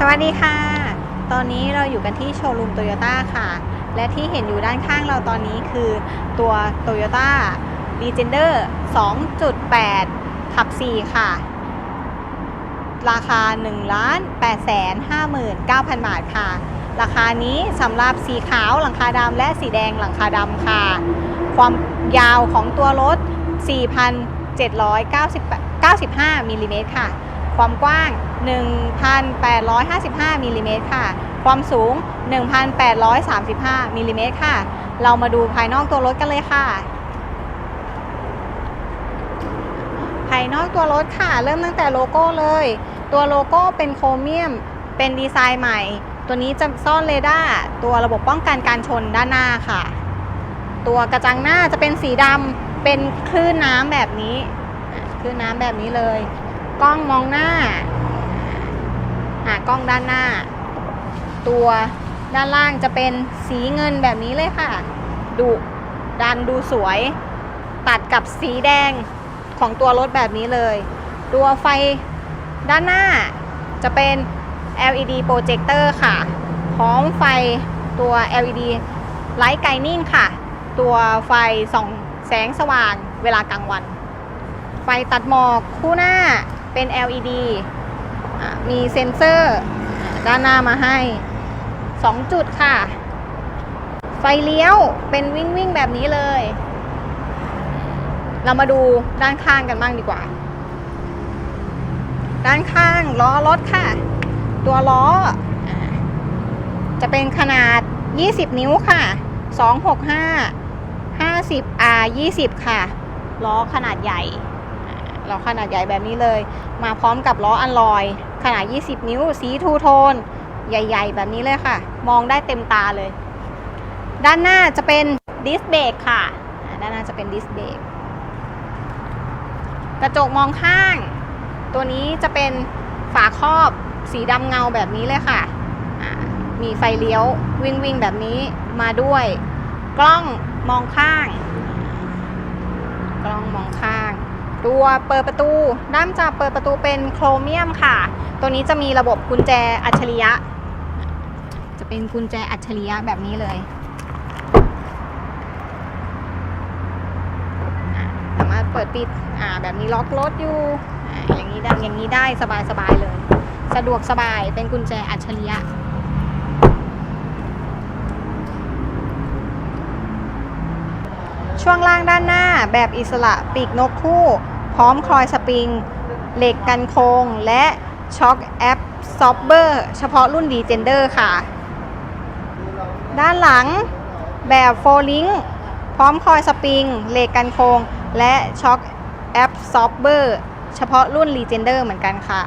สวัสดีค่ะ ตอนนี้เราอยู่กันที่โชว์รูมโตโยต้าค่ะ และที่เห็นอยู่ด้านข้างเราตอนนี้คือตัว Toyota Legender 2.8 ขับ 4 ค่ะ ราคา 1,859,000 บาทค่ะ ราคานี้สำหรับสีขาวหลังคาดำและสีแดงหลังคาดำค่ะ ความยาวของตัวรถ 4,795มิลลิเมตรค่ะ ความกว้าง 1,855มิลลิเมตรค่ะ ความสูง 1,835มิลลิเมตรค่ะ เรามาดูภายนอกตัวรถกันเลยค่ะ ภายนอกตัวรถค่ะ เริ่มตั้งแต่โลโก้เลย ตัวโลโก้เป็นโครเมียม เป็นดีไซน์ใหม่ ตัวนี้จะซ่อนเรดาร์ ตัวระบบป้องกันการชนด้านหน้าค่ะ ตัวกระจังหน้าจะเป็นสีดำ เป็นคลื่นน้ำแบบนี้ คลื่นน้ำแบบนี้เลย กล้องมองหน้าอะกล้องด้านหน้า ตัวด้านล่างจะเป็นสีเงินแบบนี้เลยค่ะดูดันดูสวย ตัดกับสีแดงของตัวรถแบบนี้เลย ตัวไฟด้านหน้าจะเป็น LED โปรเจคเตอร์ค่ะ พร้อมไฟตัว LED ไลท์ไกนิ่งค่ะ ตัวไฟส่องแสงสว่างเวลากลางวัน ไฟตัดหมอกคู่หน้า เป็น LED มีเซ็นเซอร์ด้านหน้ามาให้ 2 จุดค่ะ ไฟเลี้ยวเป็นวิ่งวิ่งแบบนี้เลย เรามาดูด้านข้างกันบ้างดีกว่า ด้านข้างล้อรถค่ะ ตัวล้ออจะเป็นขนาด 20 นิ้วค่ะ 265 50 R 20 ค่ะ ล้อขนาดใหญ่ อ่าล้อขนาดใหญ่แบบนี้เลย มาพร้อมกับล้ออันลอย ขนาด 20 นิ้ว สีทูโทน ใหญ่ ๆ แบบนี้เลยค่ะ มองได้เต็มตาเลย ด้านหน้าจะเป็นดิสเบรกค่ะ ด้านหน้าจะเป็นดิสเบรกกระจกมองข้าง ตัวนี้จะเป็นฝาครอบสีดำเงาแบบนี้เลยค่ะ มีไฟเลี้ยววิ่งวิ่งแบบนี้มาด้วย กล้องมองข้าง กล้องมองข้าง ตัวเปิดประตูด้ามจับเปิดประตูเป็นโครเมียมค่ะ ตัวนี้จะมีระบบกุญแจอัจฉริยะ จะเป็นกุญแจอัจฉริยะแบบนี้เลยสามารถเปิดปิดอ่าแบบนี้ล็อกรถอยู่อ่าอย่างนี้ได้อย่างนี้ได้สบายสบายๆเลย สะดวกสบายเป็นกุญแจอัจฉริยะ ช่วงล่างด้านหน้าแบบอิสระปีกนกคู่ พร้อมคอยสปริง เหล็กกันโค้งและช็อคแอปซอฟเบอร์เฉพาะรุ่นดีเจนเดอร์ค่ะ ด้านหลังแบบโฟลิงพร้อมคอยสปริงเหล็กกันโค้งและช็อคแอปซอฟเบอร์เฉพาะรุ่น Legender เหมือนกันค่ะ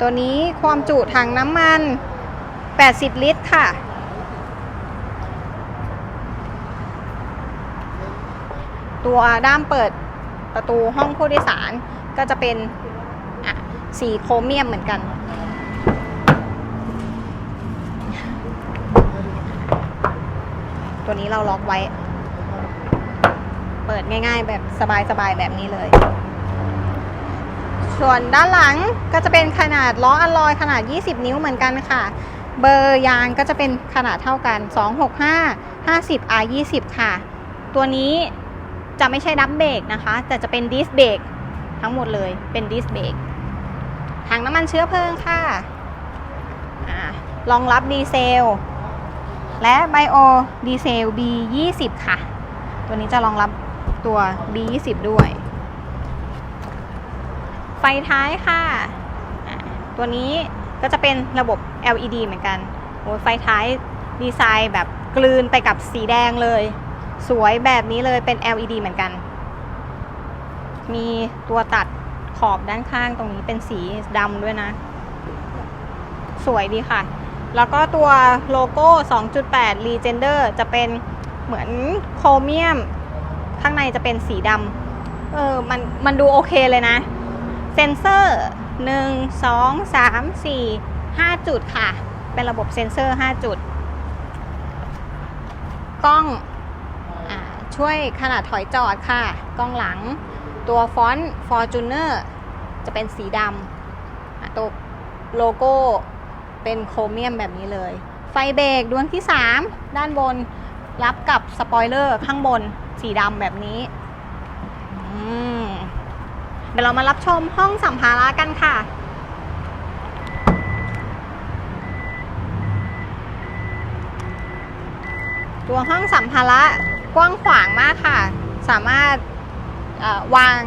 ตัวนี้ความจุถังน้ำมัน 80 ลิตรค่ะ ตัวด้ามเปิดประตูห้องผู้โดยสารก็จะเป็นสีโครเมียมเหมือนกัน ตัวนี้เราล็อกไว้ เปิดง่ายๆแบบสบายๆแบบนี้เลย ส่วนด้านหลังก็จะเป็นขนาดล้ออัลลอยขนาด 20 นิ้วเหมือนกันค่ะ เบอร์ยางก็จะเป็นขนาดเท่ากัน 265 50 R 20 ค่ะ ตัวนี้ จะไม่ใช่ดับเบรกนะคะ แต่จะเป็นดิสเบรกทั้งหมดเลยเป็นดิสเบรกถังน้ำมันเชื้อเพลิงค่ะรองรับดีเซล และไบโอดีเซล B20 ค่ะ ตัวนี้จะรองรับตัว B20 ด้วย ไฟท้ายค่ะ ตัวนี้ก็จะเป็นระบบ LED เหมือนกันโอ้ไฟท้ายดีไซน์แบบกลืนไปกับสีแดงเลย สวยแบบนี้เลยเป็น LED เหมือนกัน มีตัวตัดขอบด้านข้างตรงนี้เป็นสีดำด้วยนะ สวยดีค่ะ แล้วก็ตัวโลโก้ 2.8 Legender จะเป็นเหมือนโครเมียม ข้างในจะเป็นสีดำเออมันมันดูโอเคเลยนะ เซนเซอร์ 1 2 3 4 5 จุดค่ะ เป็นระบบเซนเซอร์ 5 จุด กล้อง ช่วยขนาดถอยจอดค่ะ กล้องหลัง ตัวฟอนต์ Fortuner จะเป็นสีดำตัวโลโก้เป็นโครเมียมแบบนี้เลย ไฟเบรกดวงที่ 3 ด้านบนรับกับสปอยเลอร์ข้างบนสีดำแบบนี้เดี๋ยวเรามารับชมห้องสัมภาระกันค่ะ ตัวห้องสัมภาระ กว้างขวางมากค่ะ สามารถวาง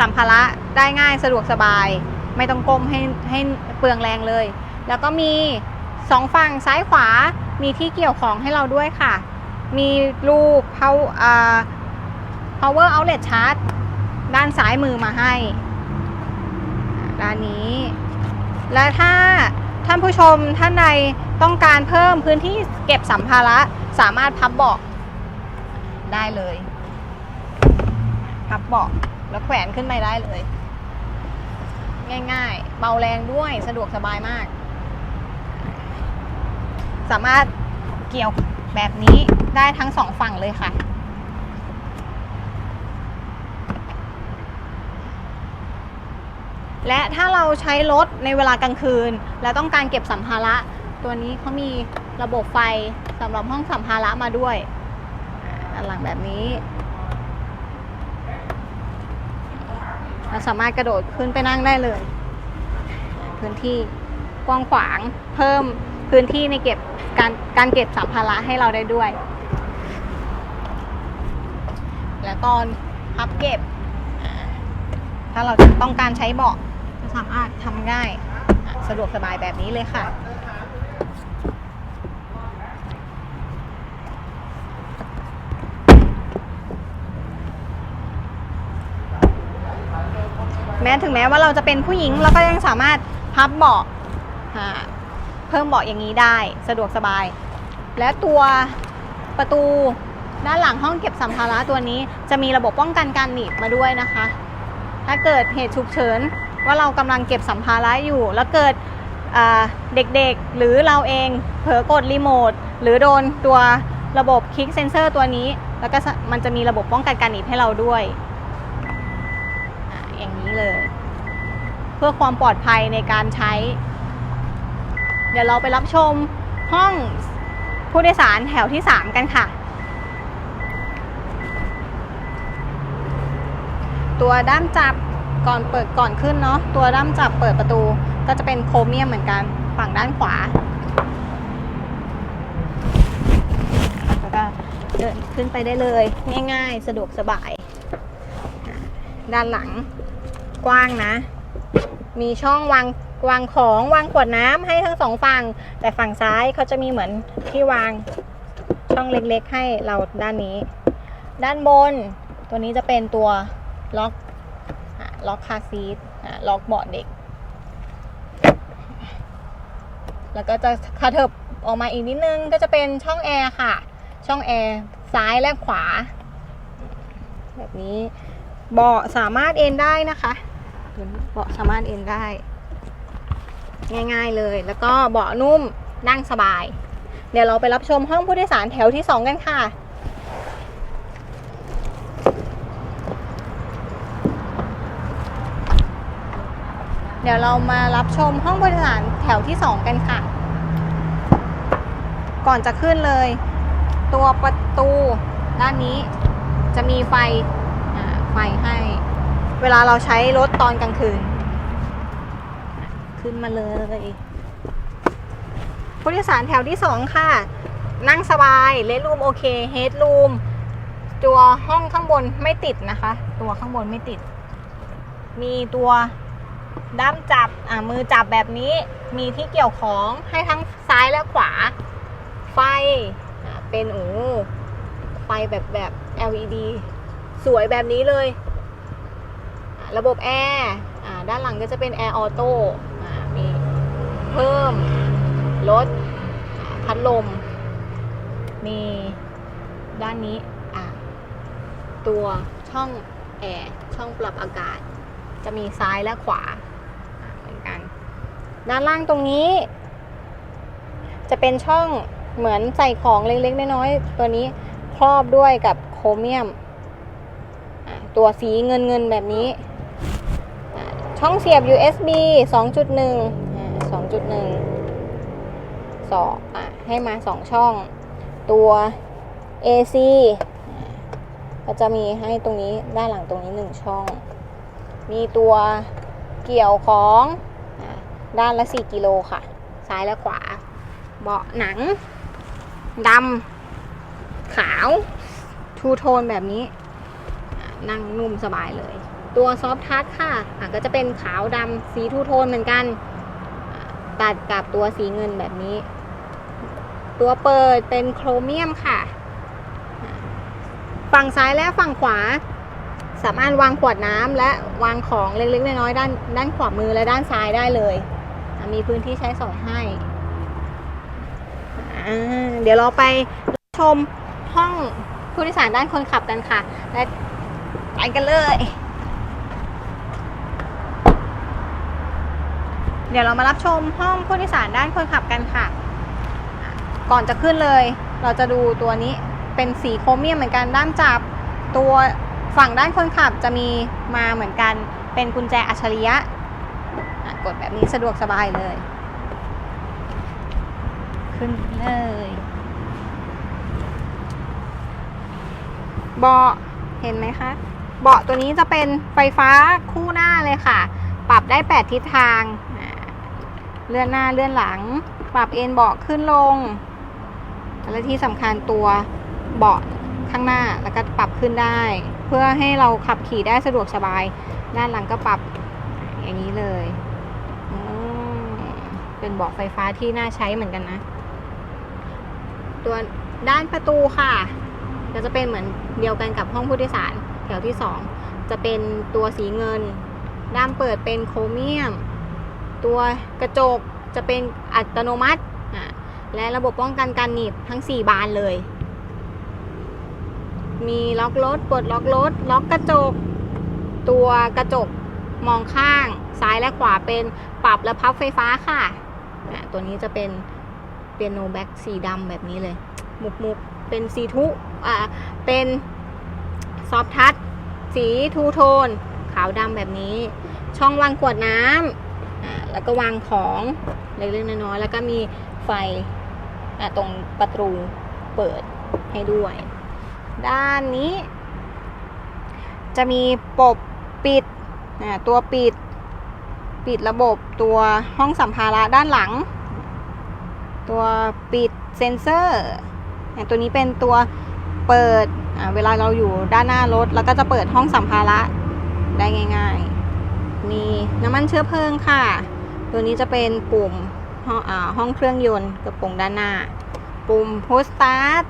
สัมภาระได้ง่ายสะดวกสบาย ไม่ต้องก้มให้ให้เปลืองแรงเลย แล้วก็มีสองฝั่งซ้ายขวามีที่เกี่ยวของให้เราด้วยค่ะ มีรูป power power outlet charge ด้านซ้ายมือมาให้ด้านนี้ และถ้าท่านผู้ชมท่านใดต้องการเพิ่มพื้นที่เก็บสัมภาระ สามารถพับเบาะ ได้เลยพับเบาะแล้วแขวนขึ้นไปได้เลย ง่ายๆ เบาแรงด้วยสะดวกสบายมาก สามารถเกี่ยวแบบนี้ได้ทั้งสองฝั่งเลยค่ะ และถ้าเราใช้รถในเวลากลางคืน แล้วต้องการเก็บสัมภาระ ตัวนี้เขามีระบบไฟสำหรับห้องสัมภาระมาด้วย นหลังแบบนี้ เราสามารถกระโดดขึ้นไปนั่งได้เลย พื้นที่กว้างขวางเพิ่มพื้นที่ในเก็บการการเก็บสัมภาระให้เราได้ด้วย และตอนพับเก็บ ถ้าเราต้องการใช้เบาะจะสามารถทำง่าย สะดวกสบายแบบนี้เลยค่ะ แม้ถึงแม้ว่าเราจะเป็นผู้หญิงเราก็ยังสามารถพับเบาะเพิ่มเบาะอย่างนี้ได้สะดวกสบาย และตัวประตูด้านหลังห้องเก็บสัมภาระตัวนี้ จะมีระบบป้องกันการหนีบมาด้วยนะคะ ถ้าเกิดเหตุฉุกเฉินว่าเรากำลังเก็บสัมภาระอยู่ แล้วเกิดเด็กๆหรือเราเองเผลอกดรีโมทหรือโดนตัวระบบคลิกเซนเซอร์ตัวนี้ แล้วก็มันจะมีระบบป้องกันการหนีบให้เราด้วย เลย เพื่อความปลอดภัยในการใช้ เดี๋ยวเราไปรับชมห้องผู้โดยสารแถวที่ 3 กันค่ะ ตัวด้ามจับก่อนเปิดก่อนขึ้นเนาะตัวด้ามจับเปิดประตูก็จะเป็นโครเมียมเหมือนกันฝั่งด้านขวาแล้วก็เดินขึ้นไปได้เลย ง่ายๆ สะดวกสบาย ด้านหลัง กว้างนะ มีช่องวางวางของวางขวดน้ำให้ทั้งสองฝั่ง แต่ฝั่งซ้ายเขาจะมีเหมือนที่วางช่องเล็กๆ ให้เราด้านนี้ ด้านบน ตัวนี้จะเป็นตัวล็อกล็อกคาซีทล็อกเบาะเด็ก แล้วก็จะคาเถิบออกมาอีกนิดนึงก็จะเป็นช่องแอร์ค่ะ ช่องแอร์ซ้ายและขวา แบบนี้เบาะสามารถเอนได้นะคะ เบาะสามารถเอนได้ ง่าย ๆเลย แล้วก็เบาะนุ่มนั่งสบาย เดี๋ยวเราไปรับชมห้องผู้โดยสารแถวที่2กันค่ะเดี๋ยวเรามารับชมห้องผู้โดยสารแถวที่ 2 กันค่ะ ก่อนจะขึ้นเลย ตัวประตูด้านนี้จะมีไฟไฟให้ เวลาเราใช้รถตอนกลางคืน ขึ้นมาเลยผู้โดยสารแถวที่สองค่ะ นั่งสบายเลรูมโอเคเฮดรูมตัวห้องข้างบนไม่ติดนะคะ ตัวข้างบนไม่ติด มีตัวด้ามจับอ่ามือจับแบบนี้มีที่เกี่ยวของให้ทั้งซ้ายและขวา ไฟเป็นโอ้ไฟแบบแบบ LED สวยแบบนี้เลย ระบบแอร์ด้านหลังก็จะเป็นแอร์ออโต้มีเพิ่มลดพัดลม มีด้านนี้ตัวช่องแอร์ช่องปรับอากาศ จะมีซ้ายและขวาเหมือนกัน ด้านล่างตรงนี้ จะเป็นช่องเหมือนใส่ของเล็กๆน้อยๆตัวนี้ครอบด้วยกับโครเมียมตัวสีเงินเงินๆแบบนี้ ช่องเสียบ USB 2.1อ่า2.1ศอกอะให้มาสองช่อง ตัว AC ก็จะมีให้ตรงนี้ด้านหลังตรงนี้หนึ่งช่อง มีตัวเกี่ยวของด้านละ 4 กิโลค่ะ ซ้ายและขวา เบาะหนังดำขาวทูโทนแบบนี้ นั่งนุ่มสบายเลย ตัวซอฟทัชค่ะะก็จะเป็นขาวดำสีทูโทนเหมือนกัน ตัดกับตัวสีเงินแบบนี้ ตัวเปิดเป็นโครเมียมค่ะ ฝั่งซ้ายและฝั่งขวา สามารถวางขวดน้ำและวางของเล็กๆน้อยๆด้านด้านขวามือและด้านซ้ายได้เลย มีพื้นที่ใช้สอยให้ เดี๋ยวเราไปชมห้องผู้โดยสารด้านคนขับกันค่ะ และไปกันเลย เดี๋ยวเรามารับชมห้องผู้โดยสารด้านคนขับกันค่ะ ก่อนจะขึ้นเลย เราจะดูตัวนี้เป็นสีโครเมียมเหมือนกันด้ามจับ ตัวฝั่งด้านคนขับจะมีมาเหมือนกันเป็นกุญแจอัจฉริยะกดแบบนี้สะดวกสบายเลย ขึ้นเลยเบาะเห็นไหมคะเบาะตัวนี้จะเป็นไฟฟ้าคู่หน้าเลยค่ะ ปรับได้ 8 ทิศทาง เลื่อนหน้าเลื่อนหลัง ปรับเอนเบาะขึ้นลง และที่สำคัญตัวเบาะข้างหน้าแล้วก็ปรับขึ้นได้ เพื่อให้เราขับขี่ได้สะดวกสบาย ด้านหลังก็ปรับอย่างนี้เลยเป็นเบาะไฟฟ้าที่น่าใช้เหมือนกันนะ ตัวด้านประตูค่ะ ก็จะเป็นเหมือนเดียวกันกับห้องผู้โดยสารแถวที่ 2 จะเป็นตัวสีเงิน ด้ามเปิดเป็นโครเมียม ตัวกระจกจะเป็นอัตโนมัติ และระบบป้องกันการหนีบทั้ง 4 บานเลย มีล็อกรถปลดล็อกรถ ล็อกกระจก ตัวกระจกมองข้าง ซ้ายและขวาเป็นปรับและพับไฟฟ้าค่ะ ตัวนี้จะเป็นเปียโนแบ็กสีดำแบบนี้เลย มุกมุกๆเป็นสีทุอ่าเป็นซอฟทัชสีทูโทน ขาวดำแบบนี้ ช่องวางขวดน้ำ แล้วก็วางของเล็กๆน้อยๆแล้วก็มีไฟตรงประตูเปิดให้ด้วย ด้านนี้ จะมีปบปิดตัวปิด ปิดระบบตัวห้องสัมภาระด้านหลัง ตัวปิดเซนเซอร์ตัวนี้เป็นตัวเปิดเวลาเราอยู่ด้านหน้ารถ แล้วก็จะเปิดห้องสัมภาระได้ง่าย ๆ มีน้ำมันเชื้อเพลิงค่ะ ตัวนี้จะเป็นปุ่มห้องห้องเครื่องยนต์กระโปรงด้านหน้า ปุ่ม push start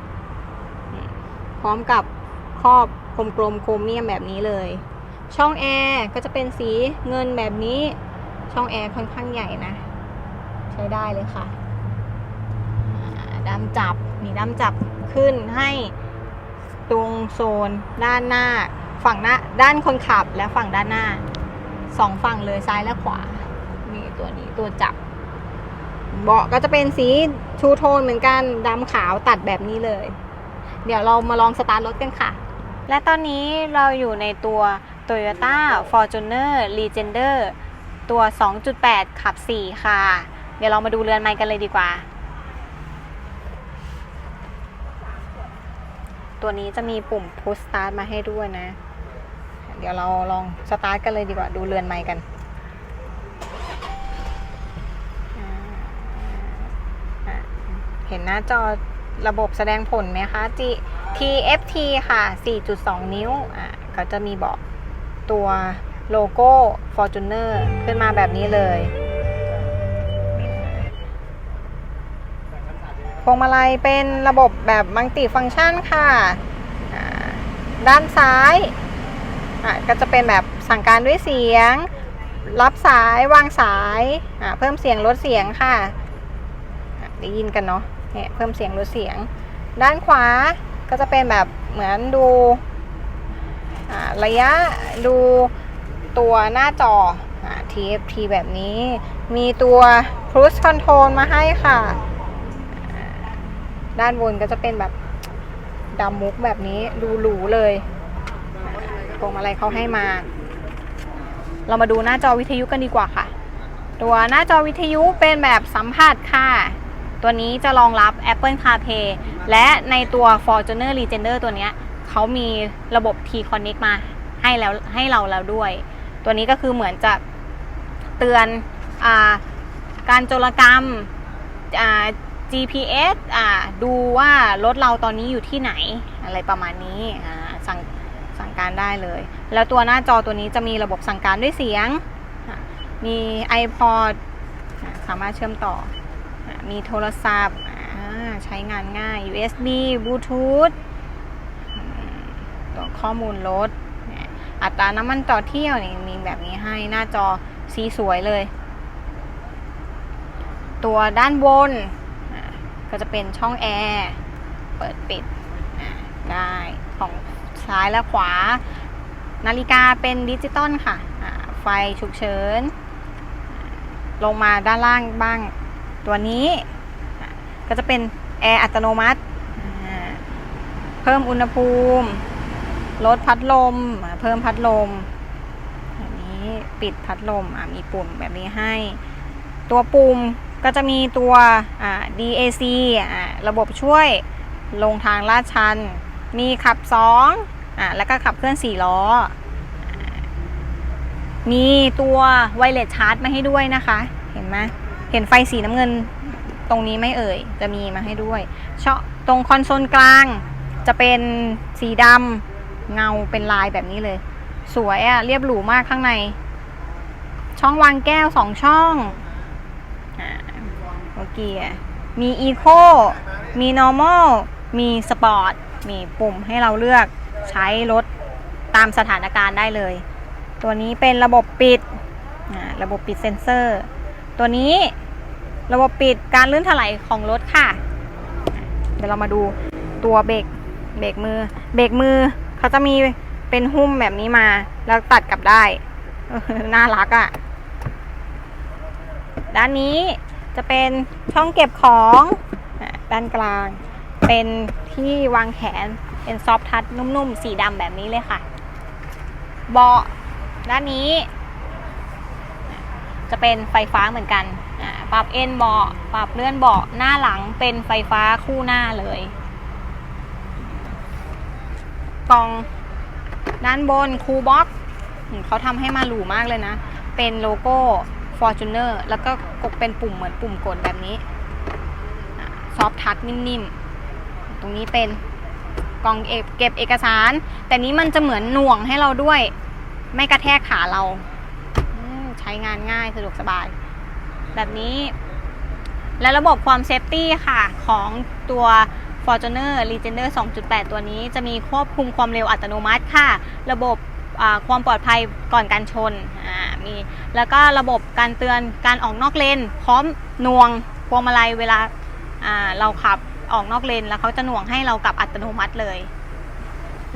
พร้อมกับครอบกลมๆโครเมียมแบบนี้เลย ช่องแอร์ก็จะเป็นสีเงินแบบนี้ ช่องแอร์ค่อนข้างใหญ่นะ ใช้ได้เลยค่ะด้ามจับมีด้ามจับขึ้นให้ตรงโซนด้านหน้า ฝั่งหน้าด้านคนขับและฝั่งด้านหน้า สองฝั่งเลยซ้ายและขวา มีตัวนี้ตัวจับ เบาะก็จะเป็นสีชูโทนเหมือนกันดำขาวตัดแบบนี้เลย เดี๋ยวเรามาลองสตาร์ทรถกันค่ะ และตอนนี้เราอยู่ในตัว Toyota Fortuner Legender ตัว 2.8 ขับ 4 ค่ะ เดี๋ยวเรามาดูเรือนไม้กันเลยดีกว่า ตัวนี้จะมีปุ่ม push start มาให้ด้วยนะ เดี๋ยวเราลองสตาร์ทกันเลยดีกว่าดูเรือนไม้กันเห็นหน้าจอระบบแสดงผลไหมคะ G TFT ค่ะ 4.2 นิ้ว อ่าเขาจะมีบอกตัวโลโก้ Fortuner ขึ้นมาแบบนี้เลยพวงมาลัยเป็นระบบแบบมัลติฟังก์ชันค่ะ ด้านซ้าย อะก็จะเป็นแบบสั่งการด้วยเสียง รับสายวางสายอะเพิ่มเสียงลดเสียงค่ะะได้ยินกันเนาะเนี่ยเพิ่มเสียงลดเสียง ด้านขวาก็จะเป็นแบบเหมือนดูระยะดูตัวหน้าจออ TFT แบบนี้ มีตัว cruise control มาให้ค่ะ ด้านบนก็จะเป็นแบบดำมุกแบบนี้ดูหรูเลย พวงมาลัยเขาให้มา เรามาดูหน้าจอวิทยุกันดีกว่าค่ะ ตัวหน้าจอวิทยุเป็นแบบสัมผัสค่ะ ตัวนี้จะรองรับ Apple CarPlay และในตัว Fortuner Legender ตัวนี้เขามีระบบ T Connect มาให้แล้วให้เราแล้วด้วย ตัวนี้ก็คือเหมือนจะเตือนอาการโจรกรรม GPS ดูว่ารถเราตอนนี้อยู่ที่ไหนอะไรประมาณนี้สั่ง การได้เลย แล้วตัวหน้าจอตัวนี้จะมีระบบสั่งการด้วยเสียง มี iPod อะสามารถเชื่อมต่อ มีโทรศัพท์ใช้งานง่าย USB Bluetooth ตัวข้อมูลรถ อัตราน้ำมันต่อเที่ยวนี่มีแบบนี้ให้หน้าจอสีสวยเลย ตัวด้านบนก็จะเป็นช่องแอร์ เปิดปิดได้ของ ซ้ายและขวา นาฬิกาเป็นดิจิตอลค่ะ ไฟฉุกเฉิน ลงมาด้านล่างบ้าง ตัวนี้ก็จะเป็นแอร์อัตโนมัติ เพิ่มอุณหภูมิลดพัดลม เพิ่มพัดลมอันนี้ปิดพัดลมมีปุ่มแบบนี้ให้ ตัวปุ่มก็จะมีตัว DAC ระบบช่วยลงทางลาดชัน มีขับ 2 อ่าแล้วก็ขับเคลื่อน4ล้อ มีตัวไวเลสชาร์จมาให้ด้วยนะคะ เห็นไหมเห็นไฟสีน้ำเงินตรงนี้ไหม่เอ่ย จะมีมาให้ด้วยช่องตรงคอนโซลกลาง จะเป็นสีดำเงาเป็นลายแบบนี้เลย สวยอะเรียบหรูมากข้างใน ช่องวางแก้วสองช่องอโอเคอะมี Eco มี Normal มี Sport มีปุ่มให้เราเลือก ใช้รถตามสถานการณ์ได้เลย ตัวนี้เป็นระบบปิดระบบปิดเซ็นเซอร์ ตัวนี้ระบบปิดการลื่นถลายของรถค่ะ เดี๋ยวเรามาดูตัวเบรกเบรกมือ เบรกมือเขาจะมีเป็นหุ้มแบบนี้มา แล้วตัดกลับได้ น่ารักอะ่ะ ด้านนี้จะเป็นช่องเก็บของ ด้านกลาง เป็นที่วางแขน เป็นซอฟทัชนุ่มๆ สีดำแบบนี้เลยค่ะ เบาะด้านนี้ จะเป็นไฟฟ้าเหมือนกันปรับเอนเบาะปรับเลื่อนเบาะหน้าหลังเป็นไฟฟ้าคู่หน้าเลยกล่องด้านบนคูบ็อกเขาทำให้มาหรูมากเลยนะ เป็นโลโก้ Fortuner แล้วก็กดเป็นปุ่มเหมือนปุ่มกดแบบนี้ ซอฟทัชนิ่มๆ ตรงนี้เป็น กล่องเก็บเก็บเอกสาร แต่นี้มันจะเหมือนหน่วงให้เราด้วย ไม่กระแทกขาเราใช้งานง่ายสะดวกสบาย แบบนี้ และระบบความเซฟตี้ค่ะของตัว Fortuner Legender 2.8 ตัวนี้จะมีควบคุมความเร็วอัตโนมัติค่ะ ระบบความปลอดภัยก่อนการชนมีแล้วก็ระบบการเตือนการออกนอกเลน พร้อมน่วงพวงมาลัยเวลาเราขับ ออกนอกเลนแล้วเขาจะหน่วงให้เรากลับอัตโนมัติเลย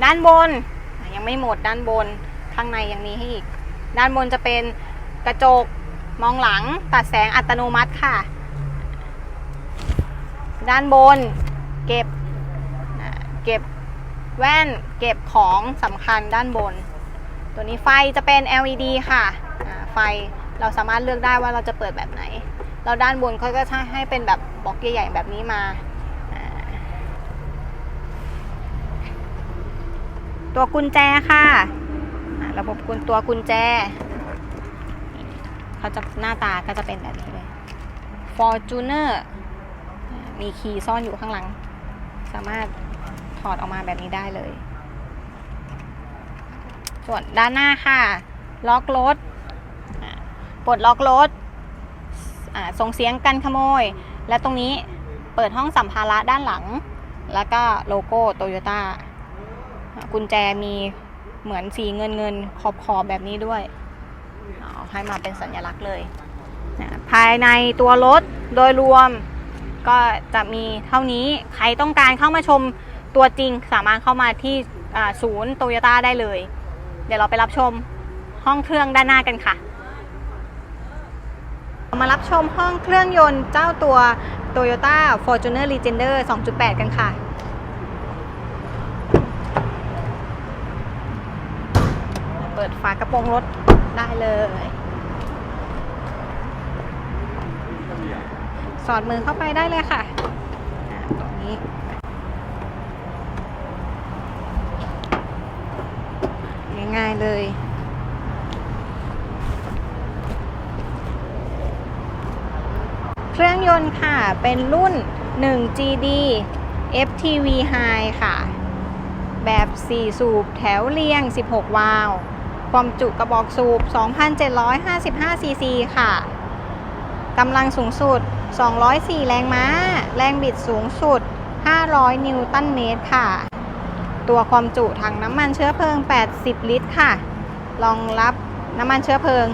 ด้านบนยังไม่หมดด้านบนข้างในยังมีให้อีก ด้านบนจะเป็นกระจกมองหลังตัดแสงอัตโนมัติค่ะ ด้านบนเก็บเก็บแว่นเก็บของสำคัญด้านบน ตัวนี้ไฟจะเป็น LED ค่ะไฟเราสามารถเลือกได้ว่าเราจะเปิดแบบไหนแล้วด้านบนเขาก็จะให้เป็นแบบบล็อกใหญ่ๆแบบนี้มาอ่า ตัวกุญแจค่ะ ระบบกุญตัวกุญแจ เขาจะหน้าตาก็จะเป็นแบบนี้เลย Fortuner อ่ามีคีย์ซ่อนอยู่ข้างหลัง สามารถถอดออกมาแบบนี้ได้เลย ส่วนด้านหน้าค่ะ ล็อกรถปลดล็อกรถส่งเสียงกันขโมย และตรงนี้เปิดห้องสัมภาระด้านหลัง แล้วก็โลโก้โตโยต้า กุญแจมีเหมือนสีเงินเงินขอบขอบแบบนี้ด้วยให้มาเป็นสัญลักษณ์เลยนะภายในตัวรถโดยรวมก็จะมีเท่านี้ใครต้องการเข้ามาชมตัวจริงสามารถเข้ามาที่ศูนย์โตโยต้าได้เลย เดี๋ยวเราไปรับชมห้องเครื่องด้านหน้ากันค่ะ มารับชมห้องเครื่องยนต์เจ้าตัว Toyota Fortuner Legender 2.8 กันค่ะ ปิดฝากระโปรงรถได้เลย สอดมือเข้าไปได้เลยค่ะตรงนี้ ง่ายๆเลยเครื่องยนต์ค่ะ เป็นรุ่น 1 GD FTV High ค่ะ แบบ 4 สูบแถวเรียง 16 วาล์ว ความจุกระบอกสูบ 2,755 ซีซีค่ะกำลังสูงสุด 204 แรงม้า แรงบิดสูงสุด 500 นิวตันเมตรค่ะ ตัวความจุถังน้ำมันเชื้อเพลิง 80 ลิตรค่ะ รองรับน้ำมันเชื้อเพลิง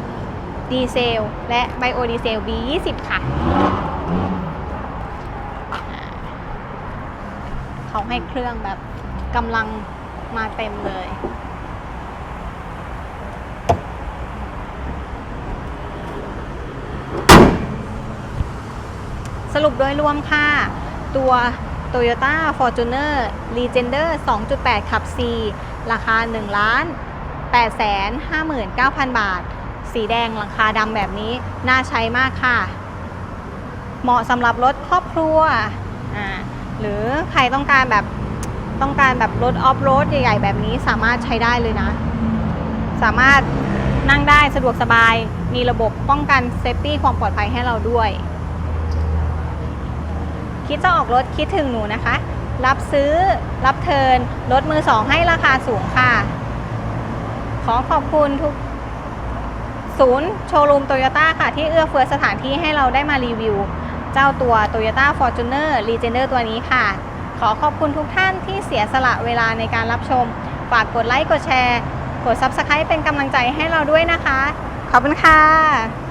ดีเซล และไบโอดีเซล B20 ค่ะเขาให้เครื่องแบบกำลังมาเต็มเลย สรุปโดยรวมค่ะ ตัว Toyota Fortuner Legender 2.8 ขับ C ราคา 1 ล้าน8แสน59,000 บาท สีแดงหลังคาดำแบบนี้ น่าใช้มากค่ะ เหมาะสำหรับรถครอบครัว หรือใครต้องการแบบต้องการแบบรถออฟโรดใหญ่ๆ แบบนี้สามารถใช้ได้เลยนะ สามารถนั่งได้สะดวกสบาย มีระบบป้องกันเซฟตี้ความปลอดภัยให้เราด้วย คิดจะออกรถคิดถึงหนูนะคะ รับซื้อรับเทินรถมือสองให้ราคาสูงค่ะ ขอขอบคุณทุกศูนย์โชว์รูมโตโยต้าค่ะ ที่เอื้อเฟื้อสถานที่ให้เราได้มารีวิว เจ้าตัว Toyota Fortuner Legender ตัวนี้ค่ะ ขอขอบคุณทุกท่านที่เสียสละเวลาในการรับชม ฝากกดไลค์กดแชร์ กด Subscribe เป็นกำลังใจให้เราด้วยนะคะ ขอบคุณค่ะ